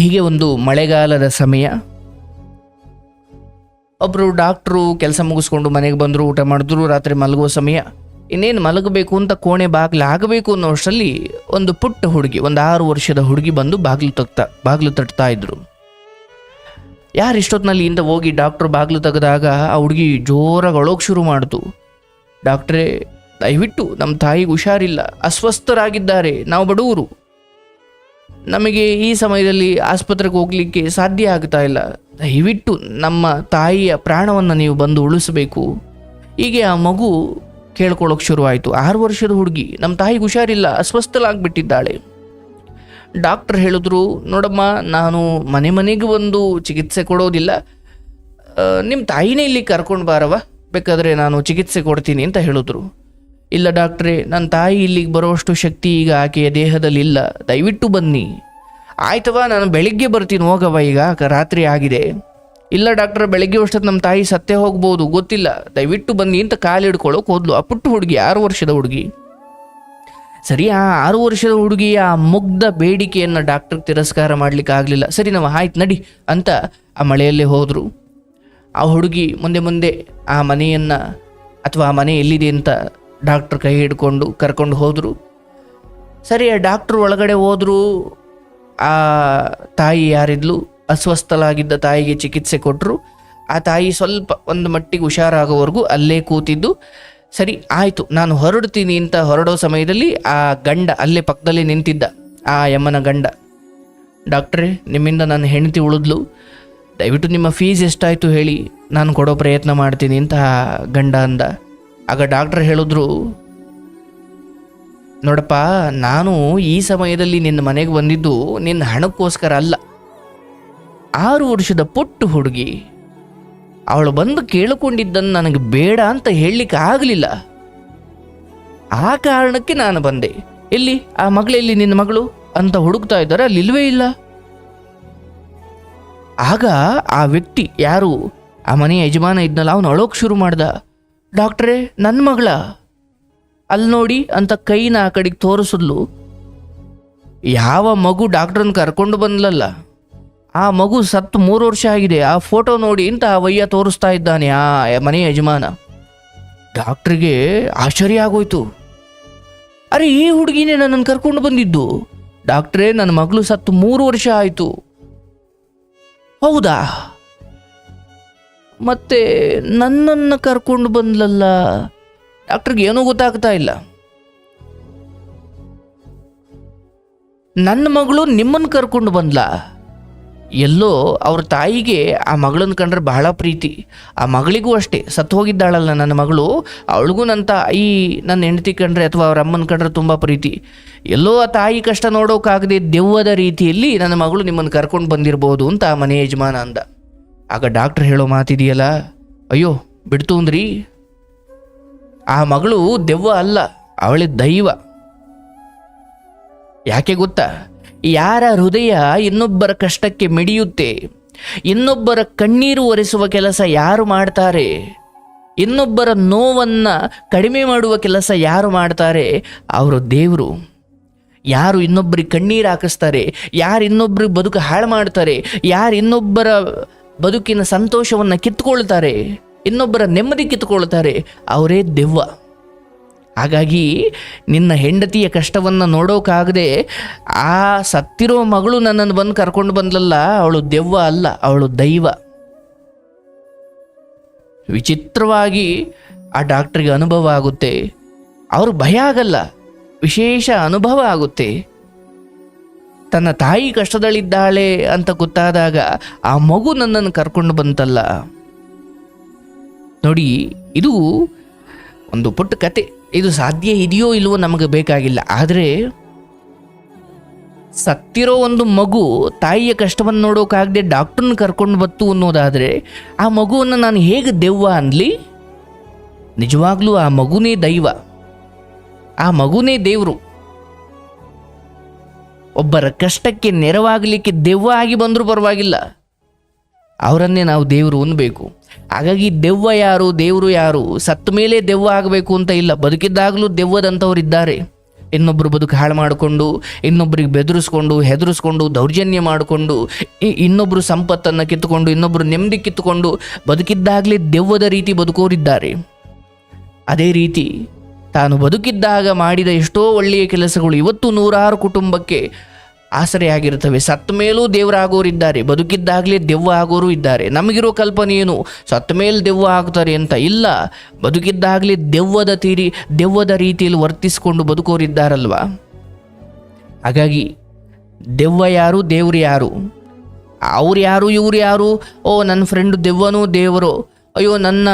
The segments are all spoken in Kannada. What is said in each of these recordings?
ಹೀಗೆ ಒಂದು ಮಳೆಗಾಲದ ಸಮಯ. ಒಬ್ಬರು ಡಾಕ್ಟ್ರು ಕೆಲಸ ಮುಗಿಸ್ಕೊಂಡು ಮನೆಗೆ ಬಂದರು, ಊಟ ಮಾಡಿದ್ರು, ರಾತ್ರಿ ಮಲಗುವ ಸಮಯ. ಇನ್ನೇನು ಮಲಗಬೇಕು ಅಂತ ಕೋಣೆ ಬಾಗಿಲು ಆಗಬೇಕು ಅನ್ನೋ ಅಷ್ಟರಲ್ಲಿ ಒಂದು ಪುಟ್ಟ ಹುಡುಗಿ, ಒಂದು ಆರು ವರ್ಷದ ಹುಡುಗಿ ಬಂದು ಬಾಗಿಲು ತಗ್ತಾ, ಬಾಗಿಲು ತಟ್ತಾ ಇದ್ರು. ಯಾರು ಇಷ್ಟೊತ್ತಿನಲ್ಲಿ ಇಂದ ಹೋಗಿ ಡಾಕ್ಟ್ರು ಬಾಗಿಲು ತೆಗೆದಾಗ ಆ ಹುಡುಗಿ ಜೋರಾಗಿ ಅಳೋಕೆ ಶುರು ಮಾಡಿತು. ಡಾಕ್ಟ್ರೇ, ದಯವಿಟ್ಟು ನಮ್ಮ ತಾಯಿಗೆ ಹುಷಾರಿಲ್ಲ, ಅಸ್ವಸ್ಥರಾಗಿದ್ದಾರೆ, ನಾವು ಬಡವರು ನಮಗೆ ಈ ಸಮಯದಲ್ಲಿ ಆಸ್ಪತ್ರೆಗೆ ಹೋಗ್ಲಿಕ್ಕೆ ಸಾಧ್ಯ ಆಗ್ತಾ ಇಲ್ಲ. ದಯವಿಟ್ಟು ನಮ್ಮ ತಾಯಿಯ ಪ್ರಾಣವನ್ನು ನೀವು ಬಂದು ಉಳಿಸಬೇಕು. ಹೀಗೆ ಆ ಮಗು ಕೇಳ್ಕೊಳ್ಳೋಕೆ ಶುರುವಾಯಿತು. ಆರು ವರ್ಷದ ಹುಡುಗಿ ನಮ್ಮ ತಾಯಿಗೆ ಹುಷಾರಿಲ್ಲ ಅಸ್ವಸ್ಥಲಾಗ್ಬಿಟ್ಟಿದ್ದಾಳೆ ಡಾಕ್ಟರ್ ಹೇಳಿದ್ರು, ನೋಡಮ್ಮ, ನಾನು ಮನೆ ಮನೆಗೆ ಒಂದು ಚಿಕಿತ್ಸೆ ಕೊಡೋದಿಲ್ಲ. ನಿಮ್ಮ ತಾಯಿನೇ ಇಲ್ಲಿ ಕರ್ಕೊಂಡು ಬಾರವ ಬೇಕಾದರೆ ನಾನು ಚಿಕಿತ್ಸೆ ಕೊಡ್ತೀನಿ ಅಂತ ಹೇಳಿದ್ರು. ಇಲ್ಲ ಡಾಕ್ಟ್ರೇ ನನ್ನ ತಾಯಿ ಇಲ್ಲಿಗೆ ಬರುವಷ್ಟು ಶಕ್ತಿ ಈಗ ಆಕೆಯ ದೇಹದಲ್ಲಿ ಇಲ್ಲ. ದಯವಿಟ್ಟು ಬನ್ನಿ. ಆಯ್ತವಾ ನಾನು ಬೆಳಿಗ್ಗೆ ಬರ್ತೀನಿ ಹೋಗವ ಈಗ ರಾತ್ರಿ ಆಗಿದೆ. ಇಲ್ಲ ಡಾಕ್ಟರ್, ಬೆಳಿಗ್ಗೆ ಅಷ್ಟೊತ್ತು ನಮ್ಮ ತಾಯಿ ಸತ್ತೇ ಹೋಗ್ಬೋದು, ಗೊತ್ತಿಲ್ಲ. ದಯವಿಟ್ಟು ಬನ್ನಿ ಅಂತ ಕಾಲಿಡ್ಕೊಳ್ಳೋಕೆ ಹೋದ್ಲು. ಆ ಪುಟ್ಟ ಹುಡುಗಿ, ಆರು ವರ್ಷದ ಹುಡುಗಿ. ಸರಿ, ಆ ಆರು ವರ್ಷದ ಹುಡುಗಿಯ ಮುಗ್ಧ ಬೇಡಿಕೆಯನ್ನು ಡಾಕ್ಟರ್ ತಿರಸ್ಕಾರ ಮಾಡ್ಲಿಕ್ಕೆ ಆಗಲಿಲ್ಲ. ಸರಿ, ನಾವು ಆಯ್ತು, ನಡಿ ಅಂತ ಆ ಮಳೆಯಲ್ಲೇ ಹೋದರು. ಆ ಹುಡುಗಿ ಮುಂದೆ ಮುಂದೆ ಆ ಮನೆಯನ್ನು, ಅಥವಾ ಆ ಮನೆ ಎಲ್ಲಿದೆ ಅಂತ ಡಾಕ್ಟ್ರ್ ಕೈ ಹಿಡ್ಕೊಂಡು ಕರ್ಕೊಂಡು ಹೋದರು. ಸರಿ ಆ ಡಾಕ್ಟ್ರು ಒಳಗಡೆ ಹೋದರೂ. ಆ ತಾಯಿ ಯಾರಿದ್ಲು? ಅಸ್ವಸ್ಥಲಾಗಿದ್ದ ತಾಯಿಗೆ ಚಿಕಿತ್ಸೆ ಕೊಟ್ಟರು ಆ ತಾಯಿ ಸ್ವಲ್ಪ ಒಂದು ಮಟ್ಟಿಗೆ ಹುಷಾರಾಗೋವರೆಗೂ ಅಲ್ಲೇ ಕೂತಿದ್ದು. ಸರಿ, ಆಯಿತು, ನಾನು ಹೊರಡ್ತೀನಿ ಅಂತ ಹೊರಡೋ ಸಮಯದಲ್ಲಿ ಆ ಗಂಡ ಅಲ್ಲೇ ಪಕ್ಕದಲ್ಲಿ ನಿಂತಿದ್ದ, ಆ ಯಮ್ಮನ ಗಂಡ. ಡಾಕ್ಟ್ರೇ, ನಿಮ್ಮಿಂದ ನನ್ನ ಹೆಂಡತಿ ಉಳಿದ್ಲು. ದಯವಿಟ್ಟು ನಿಮ್ಮ ಫೀಸ್ ಎಷ್ಟಾಯಿತು ಹೇಳಿ, ನಾನು ಕೊಡೋ ಪ್ರಯತ್ನ ಮಾಡ್ತೀನಿ ಅಂತ ಗಂಡ ಅಂದ. ಆಗ ಡಾಕ್ಟ್ರ್ ಹೇಳಿದ್ರು, ನೋಡಪ್ಪ, ನಾನು ಈ ಸಮಯದಲ್ಲಿ ನಿನ್ನ ಮನೆಗೆ ಬಂದಿದ್ದು ನಿನ್ನ ಹಣಕ್ಕೋಸ್ಕರ ಅಲ್ಲ. ಆರು ವರ್ಷದ ಪುಟ್ಟು ಹುಡುಗಿ, ಅವಳು ಬಂದು ಕೇಳಿಕೊಂಡಿದ್ದನ್ನು ನನಗೆ ಬೇಡ ಅಂತ ಹೇಳಲಿಕ್ಕೆ ಆಗಲಿಲ್ಲ. ಆ ಕಾರಣಕ್ಕೆ ನಾನು ಬಂದೆ. ಎಲ್ಲಿ? ಆ ಮಗಳೆಲ್ಲಿ ನಿನ್ನ ಮಗಳು? ಅಂತ ಹುಡುಕ್ತಾ ಇದ್ದಾರೆ ಅಲ್ಲಿಲ್ವೇ ಇಲ್ಲ. ಆಗ ಆ ವ್ಯಕ್ತಿ, ಯಾರು? ಆ ಮನೆಯ ಯಜಮಾನ ಇದ್ನಲ್ಲ, ಅವನು ಅಳೋಕೆ ಶುರು ಮಾಡ್ದ. ಡಾಕ್ಟ್ರೇ ನನ್ನ ಮಗಳ. ಅಲ್ಲಿ ನೋಡಿ ಅಂತ ಕೈನ ಆ ಕಡೆಗೆ ತೋರಿಸಿದ್ಲು. ಯಾವ ಮಗು ಡಾಕ್ಟ್ರನ್ನ ಕರ್ಕೊಂಡು ಬಂದ್ಲಲ್ಲ. ಆ ಮಗು ಸತ್ತು ಮೂರು ವರ್ಷ ಆಗಿದೆ. ಆ ಫೋಟೋ ನೋಡಿ ಅಂತ ಆ ವಯ್ಯ ತೋರಿಸ್ತಾ ಇದ್ದಾನೆ ಆ ಮನೆಯ ಯಜಮಾನ. ಡಾಕ್ಟ್ರಿಗೆ ಆಶ್ಚರ್ಯ ಆಗೋಯ್ತು. ಅರೆ, ಈ ಹುಡುಗಿನೇ ನನ್ನನ್ನು ಕರ್ಕೊಂಡು ಬಂದಿದ್ದು. ಡಾಕ್ಟ್ರೇ ನನ್ನ ಮಗಳು ಸತ್ತು ಮೂರು ವರ್ಷ ಆಯಿತು. ಹೌದಾ? ಮತ್ತೆ ನನ್ನನ್ನು ಕರ್ಕೊಂಡು ಬಂದ್ಲಲ್ಲ? ಡಾಕ್ಟ್ರಿಗೆ ಏನೂ ಗೊತ್ತಾಗ್ತಾ ಇಲ್ಲ. ನನ್ನ ಮಗಳು ನಿಮ್ಮನ್ನು ಕರ್ಕೊಂಡು ಬಂದ್ಲಾ. ಎಲ್ಲೋ ಅವ್ರ ತಾಯಿಗೆ ಆ ಮಗಳನ್ನು ಕಂಡ್ರೆ ಬಹಳ ಪ್ರೀತಿ. ಆ ಮಗಳಿಗೂ ಅಷ್ಟೇ, ಸತ್ತು ಹೋಗಿದ್ದಾಳಲ್ಲ ನನ್ನ ಮಗಳು. ಅವಳಿಗೂ ನನ್ನ ತಾಯಿ ನನ್ನ ಹೆಂಡತಿ ಕಂಡ್ರೆ ಅಥವಾ ಅವ್ರ ಅಮ್ಮನ ಕಂಡ್ರೆ ತುಂಬ ಪ್ರೀತಿ. ಎಲ್ಲೋ ಆ ತಾಯಿ ಕಷ್ಟ ನೋಡೋಕ್ಕಾಗದೆ ದೆವ್ವದ ರೀತಿಯಲ್ಲಿ ನನ್ನ ಮಗಳು ನಿಮ್ಮನ್ನು ಕರ್ಕೊಂಡು ಬಂದಿರ್ಬೋದು ಅಂತ ಆ ಮನೆ ಯಜಮಾನ ಅಂದ. ಆಗ ಡಾಕ್ಟ್ರ್ ಹೇಳೋ ಮಾತಿದೆಯಲ್ಲ, ಅಯ್ಯೋ, ಬಿಡ್ತು ಅಂದ್ರಿ? ಆ ಮಗಳು ದೆವ್ವ ಅಲ್ಲ, ಅವಳೆ ದೈವ. ಯಾಕೆ ಗೊತ್ತಾ? ಯಾರ ಹೃದಯ ಇನ್ನೊಬ್ಬರ ಕಷ್ಟಕ್ಕೆ ಮಿಡಿಯುತ್ತೆ, ಇನ್ನೊಬ್ಬರ ಕಣ್ಣೀರು ಒರೆಸುವ ಕೆಲಸ ಯಾರು ಮಾಡ್ತಾರೆ, ಇನ್ನೊಬ್ಬರ ನೋವನ್ನ ಕಡಿಮೆ ಮಾಡುವ ಕೆಲಸ ಯಾರು ಮಾಡ್ತಾರೆ? ಅವರು ದೇವರು. ಯಾರು ಇನ್ನೊಬ್ಬರಿಗೆ ಕಣ್ಣೀರು ಹಾಕಿಸ್ತಾರೆ, ಯಾರು ಇನ್ನೊಬ್ಬರಿಗೆ ಬದುಕು ಹಾಳು ಮಾಡ್ತಾರೆ, ಯಾರು ಇನ್ನೊಬ್ಬರ ಬದುಕಿನ ಸಂತೋಷವನ್ನು ಕಿತ್ಕೊಳ್ತಾರೆ ಇನ್ನೊಬ್ಬರ ನೆಮ್ಮದಿ ಕಿತ್ಕೊಳ್ತಾರೆ ಅವರೇ ದೆವ್ವ. ಹಾಗಾಗಿ ನಿನ್ನ ಹೆಂಡತಿಯ ಕಷ್ಟವನ್ನು ನೋಡೋಕ್ಕಾಗದೆ ಆ ಸತ್ತಿರೋ ಮಗಳು ನನ್ನನ್ನು ಬಂದು ಕರ್ಕೊಂಡು ಬಂದಲ್ಲ ಅವಳು ದೆವ್ವ ಅಲ್ಲ, ಅವಳು ದೈವ. ವಿಚಿತ್ರವಾಗಿ ಆ ಡಾಕ್ಟ್ರಿಗೆ ಅನುಭವ ಆಗುತ್ತೆ. ಅವ್ರಿಗೆ ಭಯ ಆಗಲ್ಲ, ವಿಶೇಷ ಅನುಭವ ಆಗುತ್ತೆ. ತನ್ನ ತಾಯಿ ಕಷ್ಟದಲ್ಲಿದ್ದಾಳೆ ಅಂತ ಗೊತ್ತಾದಾಗ ಆ ಮಗು ನನ್ನನ್ನು ಕರ್ಕೊಂಡು ಬಂತಲ್ಲ. ನೋಡಿ, ಇದು ಒಂದು ಪುಟ್ಟ ಕತೆ. ಇದು ಸಾಧ್ಯ ಇದೆಯೋ ಇಲ್ವೋ ನಮಗೆ ಬೇಕಾಗಿಲ್ಲ. ಆದರೆ ಸತ್ತಿರೋ ಒಂದು ಮಗು ತಾಯಿಯ ಕಷ್ಟವನ್ನು ನೋಡೋಕ್ಕಾಗದೆ ಡಾಕ್ಟ್ರನ್ನ ಕರ್ಕೊಂಡು ಬತ್ತು ಅನ್ನೋದಾದರೆ ಆ ಮಗುವನ್ನು ನಾನು ಹೇಗೆ ದೆವ್ವ ಅನ್ಲಿ? ನಿಜವಾಗ್ಲೂ ಆ ಮಗುನೇ ದೈವ. ಆ ಮಗುನೇ ದೇವರು. ಒಬ್ಬರ ಕಷ್ಟಕ್ಕೆ ನೆರವಾಗಲಿಕ್ಕೆ ದೆವ್ವ ಆಗಿ ಬಂದರೂ ಪರವಾಗಿಲ್ಲ. ಅವರನ್ನೇ ನಾವು ದೇವರು ಅನ್ಬೇಕು ಹಾಗಾಗಿ ದೆವ್ವ ಯಾರು, ದೇವರು ಯಾರು, ಸತ್ತ ಮೇಲೆ ದೆವ್ವ ಆಗಬೇಕು ಅಂತ ಇಲ್ಲ. ಬದುಕಿದ್ದಾಗಲೂ ದೆವ್ವದಂಥವ್ರು ಇದ್ದಾರೆ ಇನ್ನೊಬ್ಬರು ಬದುಕು ಹಾಳು ಮಾಡಿಕೊಂಡು ಇನ್ನೊಬ್ಬರಿಗೆ ಬೆದರಿಸ್ಕೊಂಡು, ಹೆದರಿಸ್ಕೊಂಡು, ದೌರ್ಜನ್ಯ ಮಾಡಿಕೊಂಡು ಇನ್ನೊಬ್ಬರು ಸಂಪತ್ತನ್ನು ಕಿತ್ತುಕೊಂಡು ಇನ್ನೊಬ್ಬರು ನೆಮ್ಮದಿ ಕಿತ್ತುಕೊಂಡು ಬದುಕಿದ್ದಾಗಲೇ ದೆವ್ವದ ರೀತಿ ಬದುಕೋರಿದ್ದಾರೆ. ಅದೇ ರೀತಿ ತಾನು ಬದುಕಿದ್ದಾಗ ಮಾಡಿದ ಎಷ್ಟೋ ಒಳ್ಳೆಯ ಕೆಲಸಗಳು ಇವತ್ತು ನೂರಾರು ಕುಟುಂಬಕ್ಕೆ ಆಸರೆಯಾಗಿರುತ್ತವೆ. ಸತ್ತ ಮೇಲೂ ದೇವರಾಗೋರಿದ್ದಾರೆ ಬದುಕಿದ್ದಾಗಲೇ ದೆವ್ವ ಆಗೋರು ಇದ್ದಾರೆ. ನಮಗಿರೋ ಕಲ್ಪನೆ ಏನು? ಸತ್ತ ಮೇಲೆ ದೆವ್ವ ಆಗ್ತಾರೆ ಅಂತ ಇಲ್ಲ. ಬದುಕಿದ್ದಾಗಲೇ ದೆವ್ವದ ತೀರಿ, ದೆವ್ವದ ರೀತಿಯಲ್ಲಿ ವರ್ತಿಸ್ಕೊಂಡು ಬದುಕೋರಿದ್ದಾರಲ್ವಾ ಹಾಗಾಗಿ ದೆವ್ವ ಯಾರು? ದೇವ್ರು ಯಾರು? ಅವ್ರು ಯಾರು? ಇವ್ರು ಯಾರು? ಓ, ನನ್ನ ಫ್ರೆಂಡ್ ದೆವ್ವನೂ ದೇವರು. ಅಯ್ಯೋ, ನನ್ನ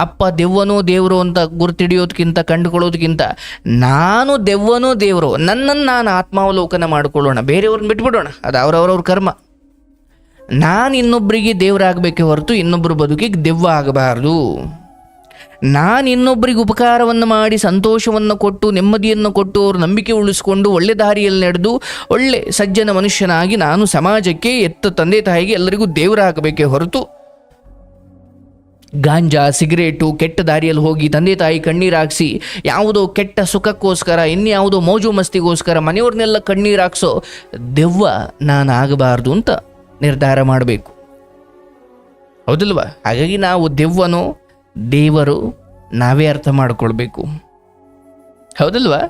ಅಪ್ಪ ದೆವ್ವನೂ ದೇವರು ಅಂತ ಗುರುತಿಡಿಯೋದಕ್ಕಿಂತ ಕಂಡುಕೊಳ್ಳೋದಕ್ಕಿಂತ ನಾನು ದೆವ್ವನೂ ದೇವರು, ನನ್ನನ್ನು ನಾನು ಆತ್ಮಾವಲೋಕನ ಮಾಡಿಕೊಳ್ಳೋಣ, ಬೇರೆಯವ್ರನ್ನ ಬಿಟ್ಬಿಡೋಣ, ಅದು ಅವ್ರವ್ರವ್ರ ಕರ್ಮ. ನಾನು ಇನ್ನೊಬ್ಬರಿಗೆ ದೇವರಾಗಬೇಕೆ ಹೊರತು ಇನ್ನೊಬ್ಬರ ಬದುಕಿಗೆ ದೆವ್ವ ಆಗಬಾರ್ದು. ನಾನು ಇನ್ನೊಬ್ಬರಿಗೆ ಉಪಕಾರವನ್ನು ಮಾಡಿ, ಸಂತೋಷವನ್ನು ಕೊಟ್ಟು, ನೆಮ್ಮದಿಯನ್ನು ಕೊಟ್ಟು, ಅವ್ರ ನಂಬಿಕೆ ಉಳಿಸ್ಕೊಂಡು, ಒಳ್ಳೆ ದಾರಿಯಲ್ಲಿ ನಡೆದು, ಒಳ್ಳೆ ಸಜ್ಜನ ಮನುಷ್ಯನಾಗಿ ನಾನು ಸಮಾಜಕ್ಕೆ ಎತ್ತ ತಂದೆ ತಾಯಿಗೆ ಎಲ್ಲರಿಗೂ ದೇವರಾಗಬೇಕೇ ಹೊರತು ಗಾಂಜಾ, ಸಿಗರೇಟು, ಕೆಟ್ಟ ದಾರಿಯಲ್ಲಿ ಹೋಗಿ ತಂದೆ ತಾಯಿ ಕಣ್ಣೀರಾಕ್ಸಿ ಯಾವುದೋ ಕೆಟ್ಟ ಸುಖಕ್ಕೋಸ್ಕರ, ಇನ್ಯಾವುದೋ ಮೋಜು ಮಸ್ತಿಗೋಸ್ಕರ ಮನೆಯವ್ರನ್ನೆಲ್ಲ ಕಣ್ಣೀರಾಕ್ಸೋ ದೆವ್ವ ನಾನು ಆಗಬಾರ್ದು ಅಂತ ನಿರ್ಧಾರ ಮಾಡಬೇಕು. ಹೌದಲ್ವಾ? ಹಾಗಾಗಿ ನಾವು ದೆವ್ವನು, ದೇವರು ನಾವೇ ಅರ್ಥ ಮಾಡಿಕೊಳ್ಬೇಕು. ಹೌದಲ್ವಾ?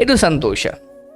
ಇದು ಸಂತೋಷ.